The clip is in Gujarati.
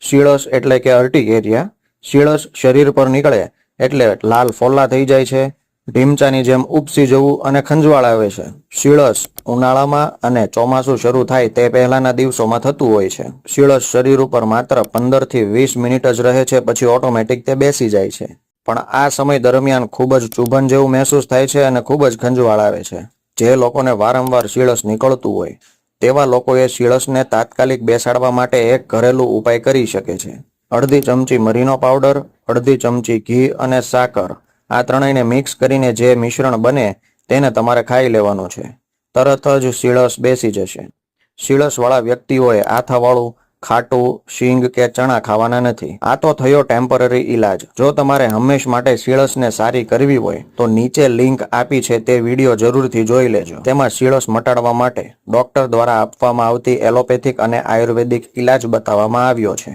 શીળસ એટલે કે અર્ટિક એરિયા. શીળસ શરીર પર નીકળે એટલે લાલ ફોલ્લા થઈ જાય છે. ઢીમચાની જેમ ઉપસી જવું અને ખંજવાળ આવે છે. શીળસ ઉનાળામાં અને ચોમાસું શરૂ થાય તે પહેલાના દિવસોમાં થતું હોય છે. શીળસ શરીર ઉપર માત્ર પંદરથી વીસ મિનિટ જ રહે છે, પછી ઓટોમેટિક તે બેસી જાય છે. પણ આ સમય દરમિયાન ખૂબ જ ચુભન જેવું મહેસૂસ થાય છે અને ખૂબ જ ખંજવાળ આવે છે. જે લોકોને વારંવાર શીળસ નીકળતું હોય. તેવા લોકોએ શીળસને તાત્કાલિક બેસાડવા માટે એક ઘરેલું ઉપાય કરી શકે છે. અડધી ચમચી મરીનો પાવડર, અડધી ચમચી ઘી અને સાકર. આ ત્રણેયને મિક્સ કરીને જે મિશ્રણ બને તેને તમારે ખાઈ લેવાનું છે. તરત જ શીળસ બેસી જશે. શીળસવાળા વ્યક્તિઓએ આથાવાળું ખાટું, શીંગ કે ચણા ખાવાના નથી. આ તો થયો ટેમ્પરરી ઈલાજ. જો તમારે હંમેશ માટે શીળસને સારી કરવી હોય, તો નીચે લિંક આપી છે તે વીડિયો જરૂરથી જોઈ લેજો. તેમાં શીળસ મટાડવા માટે ડોક્ટર દ્વારા આપવામાં આવતી એલોપેથિક અને આયુર્વેદિક ઈલાજ બતાવવામાં આવ્યો છે.